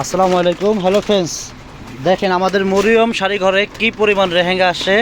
আসসালামু আলাইকুম। Hello friends দেখেন আমাদের মরিয়ম শাড়ি ঘরে কি পরিমাণ রেহেঙ্গা আসে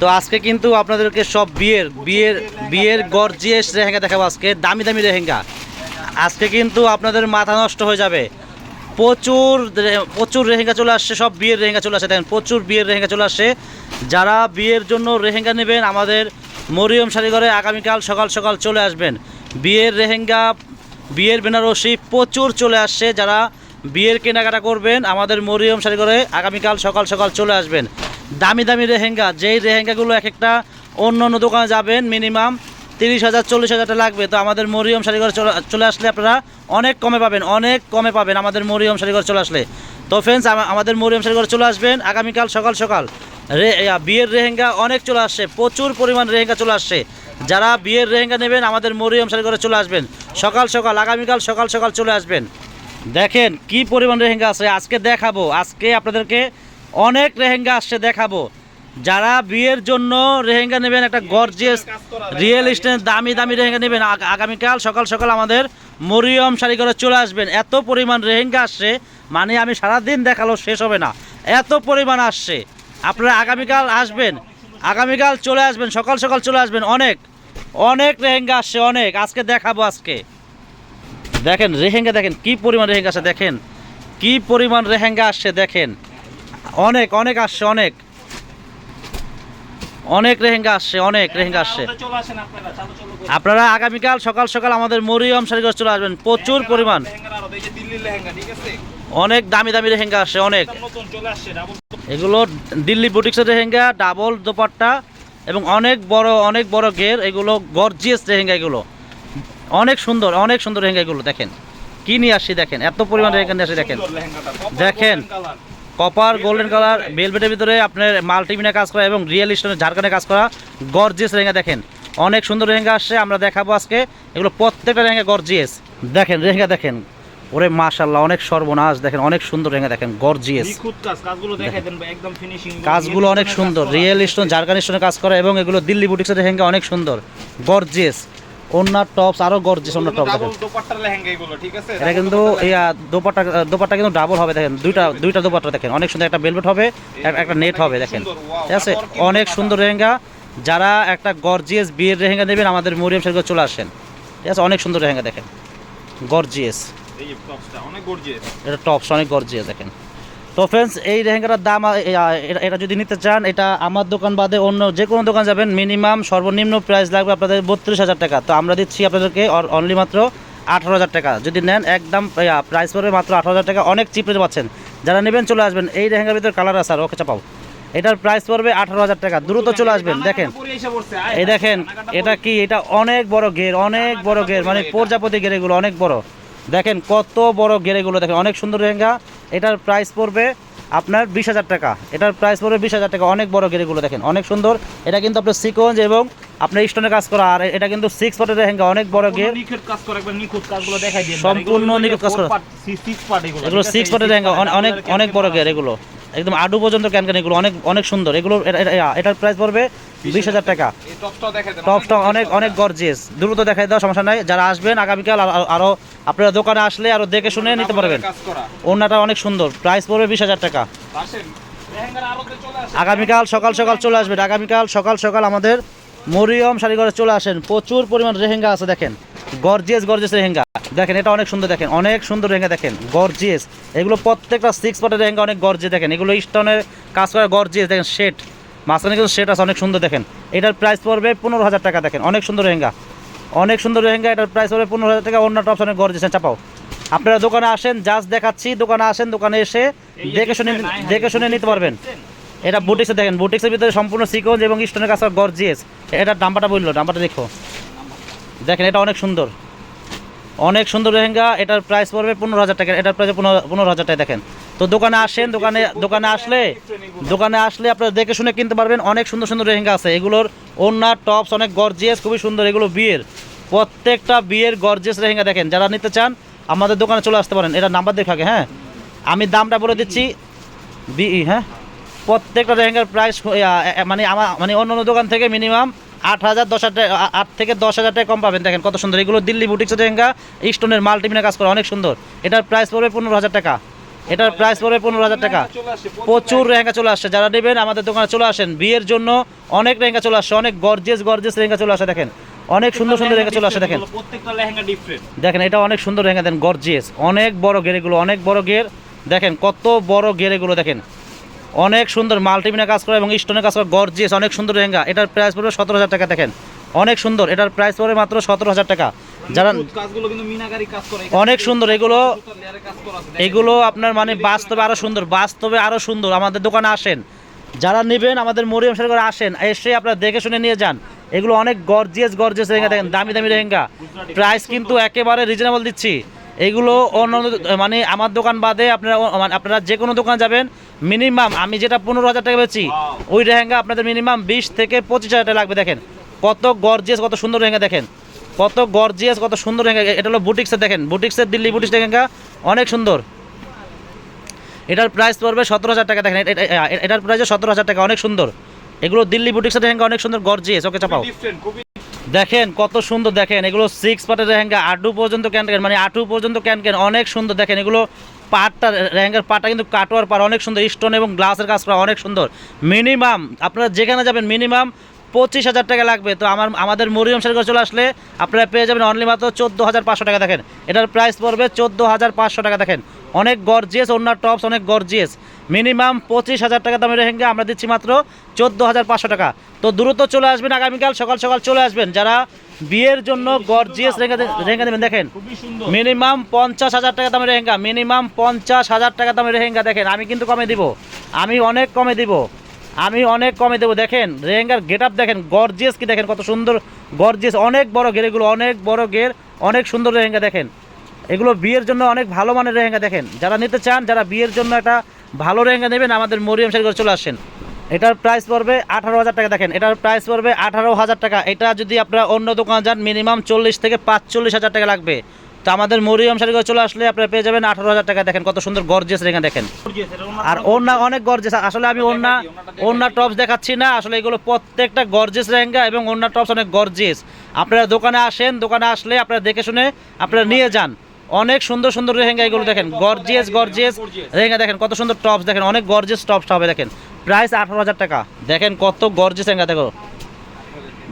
তো আজকে কিন্তু আপনাদেরকে সব বিয়ের বিয়ের বিয়ের গর্জিয়াস রেহেঙ্গা দেখাবো আজকে, দামি দামি রেহেঙ্গা। আজকে কিন্তু আপনাদের মাথা নষ্ট হয়ে যাবে। প্রচুর প্রচুর রেহেঙ্গা চলে আসছে, সব বিয়ের রেহেঙ্গা চলে আসছে। দেখেন, প্রচুর বিয়ের রেহেঙ্গা চলে আসছে। যারা বিয়ের জন্য রেহেঙ্গা নেবেন, আমাদের মরিয়ম শাড়িঘরে আগামীকাল সকাল সকাল চলে আসবেন। বিয়ের রেহেঙ্গা, বিয়ের বেনারসি প্রচুর চলে আসছে। যারা বিয়ের কেনাকাটা করবেন, আমাদের মরিয়ম শাড়িঘরে আগামীকাল সকাল সকাল চলে আসবেন। দামি দামি রেহেঙ্গা, যেই রেহেঙ্গাগুলো এক একটা অন্য অন্য দোকানে যাবেন, মিনিমাম তিরিশ হাজার, চল্লিশ হাজারটা লাগবে। তো আমাদের মরিয়ম শাড়িঘর চলে চলে আসলে আপনারা অনেক কমে পাবেন, অনেক কমে পাবেন আমাদের মরিয়ম শাড়িঘর চলে আসলে। তো ফ্রেন্ডস আমাদের মরিয়ম শাড়িঘর চলে আসবেন, আগামীকাল সকাল সকাল। রে বিয়ের রেহেঙ্গা অনেক চলে আসছে, প্রচুর পরিমাণ রেহেঙ্গা চলে আসছে। যারা বিয়ের রেহেঙ্গা নেবেন, আমাদের মরিয়ম শাড়িঘরে চলে আসবেন। সকাল সকাল, আগামীকাল সকাল সকাল চলে আসবেন। দেখেন কি পরিমাণ রেহেঙ্গা আছে, আজকে দেখাবো। আজকে আপনাদেরকে অনেক রেহেঙ্গা আসছে দেখাবো। যারা বিয়ের জন্য রেহেঙ্গা নেবেন, একটা গর্জিয়াস রিয়েল স্টেট দামি দামি রেহেঙ্গা নেবেন আগামীকাল সকাল সকাল আমাদের মরিয়ম শাড়ি করে চলে আসবেন। এত পরিমাণ রেহেঙ্গা আসছে মানে আমি সারাদিন দেখাল, শেষ হবে না। এত পরিমাণ আসছে। আপনারা আগামীকাল আসবেন, আগামীকাল চলে আসবেন, সকাল সকাল চলে আসবেন, অনেক অনেক রেহেঙ্গা আসছে, অনেক। আজকে দেখাবো আজকে। দেখেন রেহেঙ্গা দেখেন কি পরিমাণ রেহেঙ্গা আসছে দেখেন। কি পরিমাণ রেহেঙ্গা আসছে দেখেন। অনেক অনেক আসছে অনেক। অনেক রেহেঙ্গা আসছে অনেক রেহেঙ্গা আসছে। আপনারা আগামীকাল সকাল সকাল আমাদের মরিয়ম শাড়িঘর চলে আসবেন। প্রচুর পরিমাণ। আছে? অনেক দামি দামি রেহেঙ্গা আসছে অনেক। এগুলো দিল্লি বুটিক্সের রেহেঙ্গা ডাবল দোপাট্টা এবং অনেক বড় অনেক বড় গের এগুলো গর্জিয়াস রেহেঙ্গা এগুলো। অনেক সুন্দর অনেক সুন্দর রেহেঙ্গা এগুলো দেখেন। কি নিয়ে আসছি দেখেন? এত পরিমাণ রেহেঙ্গা নিয়ে আসি দেখেন। দেখেন। কপার গোল্ডেন কালার বেলভেটের ভিতরে আপনার মাল্টিমিনা কাজ করা এবং রিয়েল স্টোনের ঝাড়খানে কাজ করা গর্জিয়াস রেহেঙ্গা দেখেন। অনেক সুন্দর রেহেঙ্গা আসছে আমরা দেখাবো আজকে। এগুলো প্রত্যেকটা রেহেঙ্গা গর্জিয়াস দেখেন রেহেঙ্গা দেখেন। ওরে মাশাল্লাহ অনেক সর্বনাশ দেখেন অনেক সুন্দর রেহেঙ্গা দেখেন গর্জিয়াস কাজগুলো অনেক সুন্দর রিয়েল স্টোন জারকান স্টোনে কাজ করা এবং এগুলো দিল্লি বুটিক্সের লেহেঙ্গা অনেক সুন্দর গর্জিয়াস ওনার টপস আরও গর্জিয়াস ওনার টপ দেখেন। দোপাট্টার লেহেঙ্গা এগুলো ঠিক আছে? এটা কিন্তু এই দোপাট্টা দোপাট্টা কিন্তু ডাবল হবে দেখেন। দুইটা দুইটা দোপাট্টা দেখেন। অনেক সুন্দর একটা বেলভেট হবে একটা নেট হবে দেখেন। ঠিক আছে? অনেক সুন্দর রেহেঙ্গা যারা একটা গর্জিয়াস বিয়ের রেহেঙ্গা নেবেন আমাদের মরিয়াম শাড়ি চলে আসেন। ঠিক আছে? অনেক সুন্দর রেহেঙ্গা দেখেন। গর্জিয়াস এই টপসটা অনেক গর্জিয়াস এটা টপস অনেক গর্জিয়াস দেখেন। তো ফ্রেন্ডস এই লেহেঙ্গাটার দাম এটা- যদি নিতে চান, এটা আমার দোকান বাদে অন্য যে কোনো দোকান যাবেন মিনিমাম সর্বনিম্ন প্রাইস লাগবে আপনাদের বত্রিশ হাজার টাকা। তো আমরা দিচ্ছি আপনাদেরকে অনলি মাত্র আঠারো হাজার টাকা। যদি নেন, একদম প্রাইস পড়বে মাত্র আঠারো হাজার টাকা। অনেক চিপ রেটে পাচ্ছেন। যারা নেবেন, চলে আসবেন। এই লেহেঙ্গার ভিতরে কালার আছে আর ওকে চাপাও। এটার প্রাইস পড়বে আঠারো হাজার টাকা। দ্রুত চলে আসবেন। দেখেন, এই দেখেন, এটা কি? এটা অনেক বড় গের অনেক বড় গের মানে প্রজাপতি গের এগুলো অনেক বড়। দেখেন কত বড় গের এগুলো। দেখেন, অনেক সুন্দর লেহেঙ্গা। এটার প্রাইস পড়বে আপনার বিশ হাজার টাকা। এটার প্রাইস পড়বে বিশ হাজার টাকা। অনেক বড় গেড়িগুলো দেখেন অনেক সুন্দর। এটা কিন্তু আপনার সিকোয়েন্স এবং আপনার স্টোনে কাজ করা। আর এটা কিন্তু সিক্স পার্টের লেহেঙ্গা অনেক বড় গেট কাজ করা একবার নিখুঁত কাজগুলো দেখাই দিন। সম্পূর্ণ নিখুঁত কাজ করা। এগুলো। সিক্স পার্টের লেহেঙ্গা অনেক অনেক বড় গের এগুলো। একদম আডু পর্যন্ত ক্যানক্যান এগুলো অনেক অনেক সুন্দর। এগুলো এটা- এটা- এটার প্রাইস পড়বে বিশ হাজার টাকা। টপসটা অনেক অনেক গর্জিয়াস দ্রুত দেখাই দাও সমস্যা নাই। যারা আসবেন আগামীকাল আর- আর- আরও আপনারা দোকানে আসলে আরও দেখে শুনে নিতে পারবেন। ওনাটা অনেক সুন্দর। প্রাইস পড়বে বিশ হাজার টাকা। আগামীকাল সকাল সকাল চলে আসবেন আগামীকাল সকাল সকাল আমাদের মরিয়ম শাড়িঘরে চলে আসেন। প্রচুর পরিমাণ রেহেঙ্গা আছে দেখেন। গর্জিয়াস গর্জিয়াস রেহেঙ্গা দেখেন এটা অনেক সুন্দর দেখেন অনেক সুন্দর রেহেঙ্গা দেখেন গর্জিয়াস। এগুলো প্রত্যেকটা সিক্স পাটের রেহেঙ্গা অনেক গর্জিয়াস দেখেন এগুলো স্টোনের কাজ করা গর্জিয়াস দেখেন শেট মাঝখানে কিন্তু শেট আছে অনেক সুন্দর দেখেন। এটার প্রাইস পড়বে পনেরো হাজার টাকা দেখেন অনেক সুন্দর রেহেঙ্গা অনেক সুন্দর রেহেঙ্গা এটার প্রাইস পড়বে পনেরো হাজার টাকা অন্য টপস অনেক গর্জিয়াস চাপাও। আপনারা দোকানে আসেন জাস্ট দেখাচ্ছি দোকানে আসেন দোকানে এসে দেখে শুনে দেখে শুনে নিতে পারবেন। এটা বুটিক্সে দেখেন বুটিক্সের ভিতরে সম্পূর্ণ সিকোয়েন্স এবং স্টোনের কাছে গর্জিয়াস। এটার দামটা বলল দামটা দেখো। দেখেন, এটা অনেক সুন্দর। অনেক সুন্দর লেহেঙ্গা, এটার প্রাইস পড়বে পনেরো হাজার টাকা, এটার প্রাইস পনেরো পনেরো হাজার টাকা, দেখেন। তো দোকানে আসেন, দোকানে দোকানে আসলে দোকানে আসলে আপনারা দেখে শুনে কিনতে পারবেন, অনেক সুন্দর সুন্দর লেহেঙ্গা আছে। এগুলোর ওনার টপস অনেক গর্জিয়াস খুবই সুন্দর এগুলো বিয়ের। প্রত্যেকটা বিয়ের গর্জিয়াস লেহেঙ্গা, দেখেন, যারা নিতে চান, আমাদের দোকানে চলে আসতে পারেন। এটা নাম্বার দেখে আগে হ্যাঁ? আমি দামটা বলে দিচ্ছি। বিই হ্যাঁ? প্রত্যেকটা লেহেঙ্গার প্রাইস মানে আমার মানে অন্য অন্য দোকান থেকে মিনিমাম আট হাজার, দশ হাজার আট থেকে দশ হাজার টাকা কম পাবেন। দেখেন কত সুন্দর। এগুলো দিল্লি বুটিক্সের লেহেঙ্গা স্টোনের মাল্টিমিনা কাজ করা, অনেক সুন্দর। এটার প্রাইস পড়বে পনেরো হাজার টাকা। এটার প্রাইস পড়বে পনেরো হাজার টাকা। প্রচুর রেহেঙ্গা চলে আসছে। যারা নেবেন, আমাদের দোকানে চলে আসেন। বিয়ের জন্য অনেক রেহেঙ্গা চলে আসছে। অনেক গর্জেস গর্জেস রেহেঙ্গা চলে আসে, দেখেন। অনেক সুন্দর সুন্দর রেহেঙ্গা চলে আসে, দেখেন। লেহেঙ্গা দেখেন, এটা অনেক সুন্দর রেহেঙ্গা দেন গর্জিয়াস অনেক বড় গেরেগুলো অনেক বড় গের দেখেন, কত বড় গেরেগুলো দেখেন। অনেক সুন্দর মাল্টিমিনা কাজ করা এবং স্টোনের কাজ করা গর্জিয়াস অনেক সুন্দর রেহেঙ্গা এটার প্রাইস পড়বে সতেরো হাজার টাকা দেখেন। অনেক সুন্দর এটার প্রাইস পড়বে মাত্র সতেরো হাজার টাকা। যারা অনেক সুন্দর এগুলো এগুলো আপনার মানে বাস্তবে আরও সুন্দর বাস্তবে আরও সুন্দর। আমাদের দোকানে আসেন। যারা নেবেন আমাদের মরিয়ম সার করে আসেন এসে আপনারা দেখে শুনে নিয়ে যান। এগুলো অনেক গর্জিয়াস গর্জিয়াস রেহেঙ্গা দেখেন দামি দামি রেহেঙ্গা প্রাইস কিন্তু একেবারে রিজনেবল দিচ্ছি। এগুলো অন্য মানে আমার দোকান বাদে আপনারা মানে আপনারা যে কোনো দোকানে যাবেন মিনিমাম আমি যেটা পনেরো হাজার টাকা বেচি ওই রেহেঙ্গা আপনাদের মিনিমাম বিশ থেকে পঁচিশ হাজার টাকা লাগবে দেখেন। কত গর্জিয়াস কত সুন্দর রেহেঙ্গা দেখেন। কত গর্জিয়াস কত সুন্দর রেহেঙ্গা এটা হলো বুটিক্সের দেখেন। বুটিক্সের দিল্লি বুটিক্স রেহেঙ্গা অনেক সুন্দর। এটার প্রাইস পড়বে সতেরো হাজার টাকা দেখেন এটা- এটা- এটার প্রাইস সতেরো হাজার টাকা অনেক সুন্দর। এগুলো দিল্লি বুটিক্সের রেহেঙ্গা অনেক সুন্দর গর্জিয়াস ওকে চাপাও। দেখেন কত সুন্দর দেখেন, এগুলো সিক্স পার্টের রেহেঙ্গা, আটু পর্যন্ত ক্যান ক্যান মানে আটু পর্যন্ত ক্যান ক্যান অনেক সুন্দর দেখেন, এগুলো পাটটা, রেহেঙ্গার পাটটা কিন্তু কাটোয়ার পার অনেক সুন্দর স্টোন এবং গ্লাসের কাজ করা, অনেক সুন্দর। মিনিমাম আপনারা যেখানে যাবেন মিনিমাম পঁচিশ হাজার টাকা লাগবে। তো আমার, আমাদের মরিয়ম সারিগর চলে আসলে আপনারা পেয়ে যাবেন অনলি মাত্র চোদ্দ হাজার পাঁচশো টাকা, দেখেন। এটার প্রাইস পড়বে চোদ্দ হাজার পাঁচশো টাকা, দেখেন। অনেক গর্জিয়াস অন্য টপস অনেক গর্জিয়াস মিনিমাম পঁচিশ হাজার টাকা দামের রেহেঙ্গা আমরা দিচ্ছি মাত্র চোদ্দ হাজার পাঁচশো টাকা। তো দ্রুত চলে আসবেন আগামীকাল সকাল সকাল চলে আসবেন। যারা বিয়ের জন্য গর্জিয়াস রেহেঙ্গা দে- রেহেঙ্গা দেবেন দেখেন। মিনিমাম পঞ্চাশ হাজার টাকা দামের রেহেঙ্গা মিনিমাম পঞ্চাশ হাজার টাকা দামের রেহেঙ্গা দেখেন। আমি কিন্তু কমে দিব। আমি অনেক কমে দিব। আমি অনেক কমে দেবো। দেখেন রেহেঙ্গার গেট আপ দেখেন গর্জিয়াস কি দেখেন কত সুন্দর গর্জিয়াস অনেক বড় গের এগুলো অনেক বড় গের অনেক সুন্দর রেহেঙ্গা দেখেন। এগুলো বিয়ের জন্য অনেক ভালো মানের রেহেঙ্গা দেখেন। যারা নিতে চান, যারা বিয়ের জন্য একটা ভালো রেহেঙ্গা নেবেন, আমাদের মরিয়ম করে চলে আসেন। এটার প্রাইস পড়বে আঠারো হাজার টাকা, দেখেন, এটার প্রাইস পড়বে আঠারো হাজার টাকা। এটা যদি আপনারা অন্য দোকানে যান মিনিমাম চল্লিশ থেকে পাঁচচল্লিশ হাজার টাকা লাগবে। তো আমাদের মরিয়ম শাড়ি চলে আসলে আপনারা পেয়ে যাবেন আঠারো হাজার টাকা, দেখেন, কত সুন্দর গর্জেস রেহেঙ্গা দেখেন। আর ওনা অনেক গর্জেস আসলে আমি ওনা ওনা টপস দেখাচ্ছি না, আসলে এগুলো প্রত্যেকটা গর্জেস লেহেঙ্গা এবং ওনা টপস অনেক গর্জেস আপনারা দোকানে আসেন, দোকানে আসলে আপনারা দেখে শুনে আপনারা নিয়ে যান। অনেক সুন্দর সুন্দর লেহেঙ্গা এগুলো দেখেন। গর্জিয়াস গর্জিয়াস লেহেঙ্গা দেখেন কত সুন্দর টপস দেখেন অনেক গর্জিয়াস টপস হবে দেখেন। প্রাইস আঠারো হাজার টাকা। দেখেন কত গর্জিয়াস লেহেঙ্গা দেখো।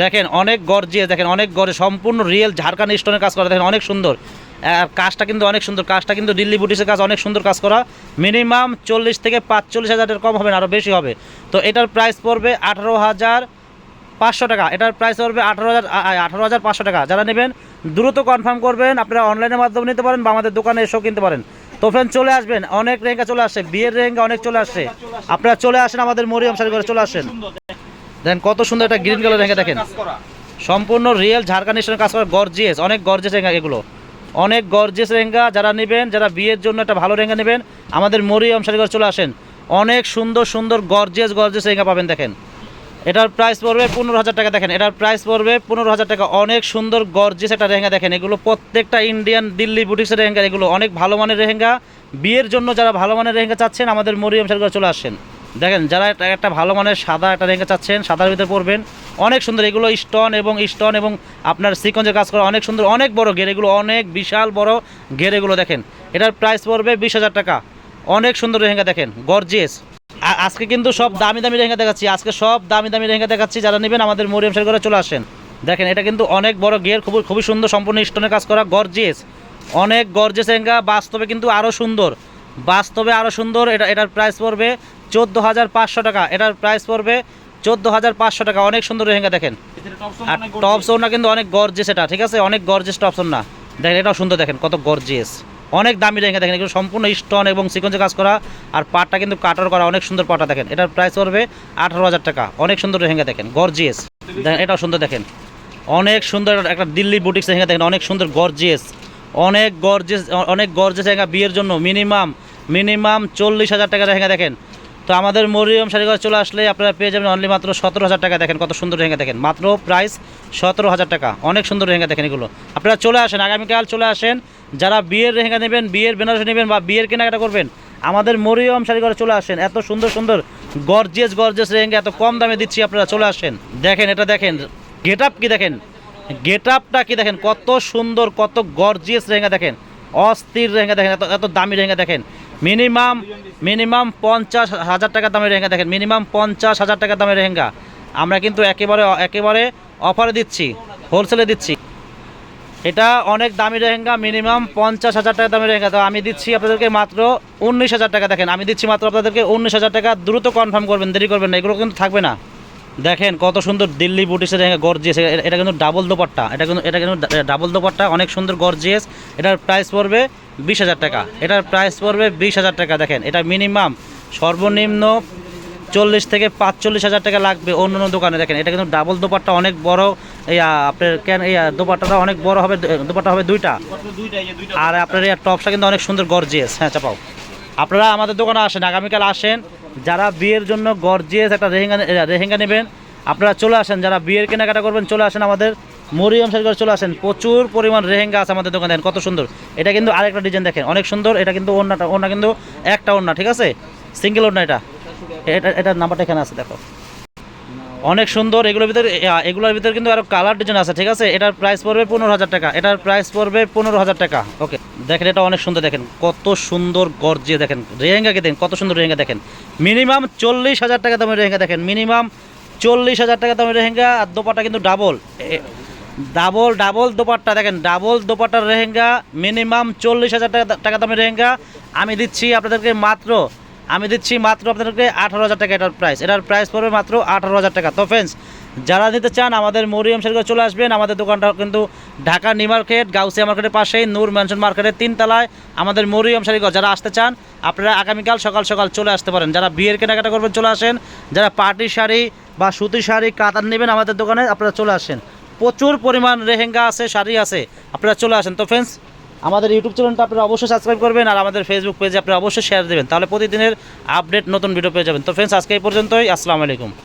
দেখেন অনেক গর্জিয়াস দেখেন অনেক গর্জে সম্পূর্ণ রিয়েল ঝাড়খান্ড স্টোনের কাজ করা দেখেন অনেক সুন্দর। আর কাজটা কিন্তু অনেক সুন্দর কাজটা কিন্তু দিল্লি বুটিসের কাজ অনেক সুন্দর কাজ করা। মিনিমাম চল্লিশ থেকে পাঁচচল্লিশ হাজারের কম হবে না আরও বেশি হবে। তো এটার প্রাইস পড়বে আঠারো হাজার পাঁচশো টাকা। এটার প্রাইস পড়বে আঠারো হাজার আঠারো হাজার পাঁচশো টাকা। যারা নেবেন দ্রুত কনফার্ম করবেন, আপনারা অনলাইনের মাধ্যমে নিতে পারেন বা আমাদের দোকানে এসেও কিনতে পারেন। তো ফ্রেন্ড চলে আসবেন, অনেক রেঙ্গা চলে আসছে, বিয়ের রেঙ্গা অনেক চলে আসছে। আপনারা চলে আসেন আমাদের মরিয়ম শাড়ি করে চলে আসেন। দেখেন কত সুন্দর একটা গ্রিন কালার রেঙ্গা দেখেন। সম্পূর্ণ রিয়েল ঝাড়খান্ড স্টোনের কাজ করা গর্জিয়াস অনেক গর্জিয়াস রেঙ্গা এগুলো। অনেক গর্জিয়াস রেঙ্গা যারা নেবেন, যারা বিয়ের জন্য একটা ভালো রেঙ্গা নেবেন, আমাদের মরিয়ম শাড়িঘর চলে আসেন। অনেক সুন্দর সুন্দর গর্জিয়াস গর্জিয়াস রেঙ্গা পাবেন, দেখেন। এটার প্রাইস পড়বে পনেরো হাজার টাকা। দেখেন, এটার প্রাইস পড়বে পনেরো হাজার টাকা। অনেক সুন্দর গর্জিয়াস একটা রেহেঙ্গা দেখেন। এগুলো প্রত্যেকটা ইন্ডিয়ান দিল্লি বুটিক্সের রেহেঙ্গা এগুলো অনেক ভালো মানের রেহেঙ্গা বিয়ের জন্য যারা ভালো মানের রেহেঙ্গা চাচ্ছেন, আমাদের মরিয়ম শাড়িঘর চলে আসেন। দেখেন, যারা একটা ভালো মানের সাদা একটা রেহেঙ্গা চাচ্ছেন, সাদার ভিতরে পরবেন। অনেক সুন্দর, এগুলো স্টোন এবং স্টোন এবং আপনার সিকঞ্জের কাজ করা অনেক সুন্দর, অনেক বড় গের এগুলো অনেক বিশাল বড় গের এগুলো দেখেন। এটার প্রাইস পড়বে বিশ হাজার টাকা। অনেক সুন্দর রেহেঙ্গা দেখেন গর্জিয়াস আজকে কিন্তু সব দামি দামি রেহেঙ্গা দেখাচ্ছি। আজকে সব দামি দামি রেহেঙ্গা দেখাচ্ছি। যারা নেবেন আমাদের মরিয়ম করে চলে আসেন। দেখেন এটা কিন্তু অনেক বড় গের খুব খুবই সুন্দর সম্পূর্ণ স্টোনের কাজ করা গর্জেস অনেক গর্জেস রেহেঙ্গা বাস্তবে কিন্তু আরও সুন্দর। বাস্তবে আরও সুন্দর এটা এটার প্রাইস পড়বে চোদ্দ হাজার পাঁচশো টাকা। এটার প্রাইস পড়বে চোদ্দ হাজার পাঁচশো টাকা। অনেক সুন্দর রেহেঙ্গা দেখেন। আর টপস ওনা কিন্তু অনেক গর্জেস এটা ঠিক আছে? অনেক গর্জেস টপস না দেখেন এটাও সুন্দর দেখেন কত গর্জিয়াস অনেক দামি রেখে দেখেন, এগুলো সম্পূর্ণ স্টোন এবং সিকোয়েন্সে কাজ করা। আর পাটটা কিন্তু কাটার করা, অনেক সুন্দর পাটা দেখেন। এটার প্রাইস করবে আঠারো হাজার টাকা। অনেক সুন্দর রেহেঙ্গা দেখেন গর্জিয়াস দেখেন, এটাও সুন্দর দেখেন। অনেক সুন্দর একটা দিল্লি বুটিক্স রেহেঙ্গা দেখেন, অনেক সুন্দর গর্জিয়াস অনেক গর্জেস অনেক গর্জেস রেহেঙ্গা বিয়ের জন্য। মিনিমাম মিনিমাম চল্লিশ হাজার টাকা রেহেঙ্গা দেখেন। তো আমাদের মরিয়ম শাড়িঘর চলে আসলে আপনারা পেয়ে যাবেন অনলি মাত্র সতেরো হাজার টাকা। দেখেন কত সুন্দর রেহেঙ্গা দেখেন। মাত্র প্রাইস সতেরো হাজার টাকা। অনেক সুন্দর রেহেঙ্গা দেখেন এগুলো। আপনারা চলে আসেন, আগামীকাল চলে আসেন। যারা বিয়ের রেহেঙ্গা নেবেন, বিয়ের বেনারসি নেবেন বা বিয়ের কেনাকাটা করবেন, আমাদের মরিয়ম শাড়িঘরে চলে আসেন। এত সুন্দর সুন্দর গর্জিয়াস গর্জিয়াস রেহেঙ্গা এত কম দামে দিচ্ছি আপনারা চলে আসেন। দেখেন, এটা দেখেন। গেট আপ কি দেখেন? গেট আপটা কি দেখেন? কত সুন্দর, কত গর্জিয়াস রেহেঙ্গা দেখেন। অস্থির রেহেঙ্গা দেখেন, এত এত দামি রেহেঙ্গা দেখেন। মিনিমাম মিনিমাম পঞ্চাশ হাজার টাকা দামের লেহেঙ্গা, দেখেন মিনিমাম পঞ্চাশ হাজার টাকা দামের লেহেঙ্গা। আমরা কিন্তু একেবারে একেবারে অফারে দিচ্ছি হোলসেলে দিচ্ছি। এটা অনেক দামি লেহেঙ্গা মিনিমাম পঞ্চাশ হাজার টাকা দামের লেহেঙ্গা। তো আমি দিচ্ছি আপনাদেরকে মাত্র উনিশ হাজার টাকা, দেখেন, আমি দিচ্ছি মাত্র আপনাদেরকে উনিশ হাজার টাকা। দ্রুত কনফার্ম করবেন, দেরি করবেন না, এগুলো কিন্তু থাকবে না। দেখেন কত সুন্দর দিল্লি বুটিসের গর্জিয়াস এটা কিন্তু ডাবল দোপাট্টা। এটা কিন্তু এটা কিন্তু ডাবল দোপাট্টা অনেক সুন্দর গর্জিয়াস এটার প্রাইস পড়বে বিশ হাজার টাকা। এটার প্রাইস পড়বে বিশ হাজার টাকা। দেখেন এটা মিনিমাম সর্বনিম্ন চল্লিশ থেকে পাঁচচল্লিশ হাজার টাকা লাগবে অন্য অন্য দোকানে। দেখেন এটা কিন্তু ডাবল দোপাট্টা অনেক বড়। এই আপনার কেন এই আ, দোপাট্টাটা অনেক বড় হবে দোপাট্টা হবে দুইটা। আর আপনার এই টপসটা কিন্তু অনেক সুন্দর গর্জিয়াস হ্যাঁ চাপাও। আপনারা আমাদের দোকানে আসেন আগামীকাল আসেন। যারা বিয়ের জন্য গর্জিয়াস একটা রেহেঙ্গা রেহেঙ্গা নেবেন, আপনারা চলে আসেন। যারা বিয়ের কেনাকাটা করবেন, চলে আসেন আমাদের মরিয়ম সাজগর চলে আসেন। প্রচুর পরিমাণ রেহেঙ্গা আছে আমাদের দোকানে। কত সুন্দর। এটা কিন্তু আরেকটা ডিজাইন দেখেন। অনেক সুন্দর। এটা কিন্তু ওড়নাটা ওড়না কিন্তু একটা ওড়না, ঠিক আছে? সিঙ্গেল ওড়না এটা। এটা এটার নাম্বারটা এখানে আছে, দেখো। অনেক সুন্দর, এগুলোর ভিতরে এগুলোর ভিতরে কিন্তু আরও কালার ডিজাইন আছে, ঠিক আছে? এটার প্রাইস পড়বে পনেরো হাজার টাকা, এটার প্রাইস পড়বে পনেরো হাজার টাকা। ওকে দেখেন এটা অনেক সুন্দর, দেখেন কত সুন্দর গর্জিয়ে, দেখেন রেহেঙ্গাকে দেখেন কত সুন্দর রেহেঙ্গা, দেখেন। মিনিমাম চল্লিশ হাজার টাকা দামের রেহেঙ্গা, দেখেন মিনিমাম চল্লিশ হাজার টাকা দামের রেহেঙ্গা, আর দোপাটা কিন্তু ডাবল ডাবল ডাবল দোপাট্টা, দেখেন ডাবল দোপাট্টার রেহেঙ্গা মিনিমাম চল্লিশ হাজার টাকা টাকা দামের রেহেঙ্গা। আমি দিচ্ছি আপনাদেরকে মাত্র আমি দিচ্ছি মাত্র আপনাদেরকে আঠারো হাজার টাকা এটার প্রাইস এটার প্রাইস পড়বে মাত্র আঠারো হাজার টাকা। তো ফ্রেন্ডস যারা নিতে চান, আমাদের মরিয়ম সেরকম চলে আসবেন। আমাদের দোকানটা কিন্তু ঢাকা নিউ মার্কেট, গাউসিয়া মার্কেটের পাশেই, নূর ম্যানশন মার্কেটের তিনতলায়। আমাদের মরিয়ম শাড়িঘর যারা আসতে চান, আপনারা আগামীকাল সকাল সকাল চলে আসতে পারেন। যারা বিয়ের কেনাকাটা করবেন, চলে আসেন। যারা পার্টি শাড়ি বা সুতির শাড়ি, কাতার নেবেন আমাদের দোকানে, আপনারা চলে আসেন। প্রচুর পরিমাণ রেহেঙ্গা আছে, শাড়ি আছে, আপনারা চলে আসেন। তো ফ্রেন্ডস আমাদের ইউটিউব চ্যানেলটা আপনারা অবশ্যই সাবস্ক্রাইব করবেন আর আমাদের ফেসবুক পেজে আপনারা অবশ্যই শেয়ার দেবেন। তাহলে প্রতিদিনের আপডেট নতুন ভিডিও পেয়ে যাবেন। তো ফ্রেন্ডস আজকে এই পর্যন্তই। আসসালামু আলাইকুম।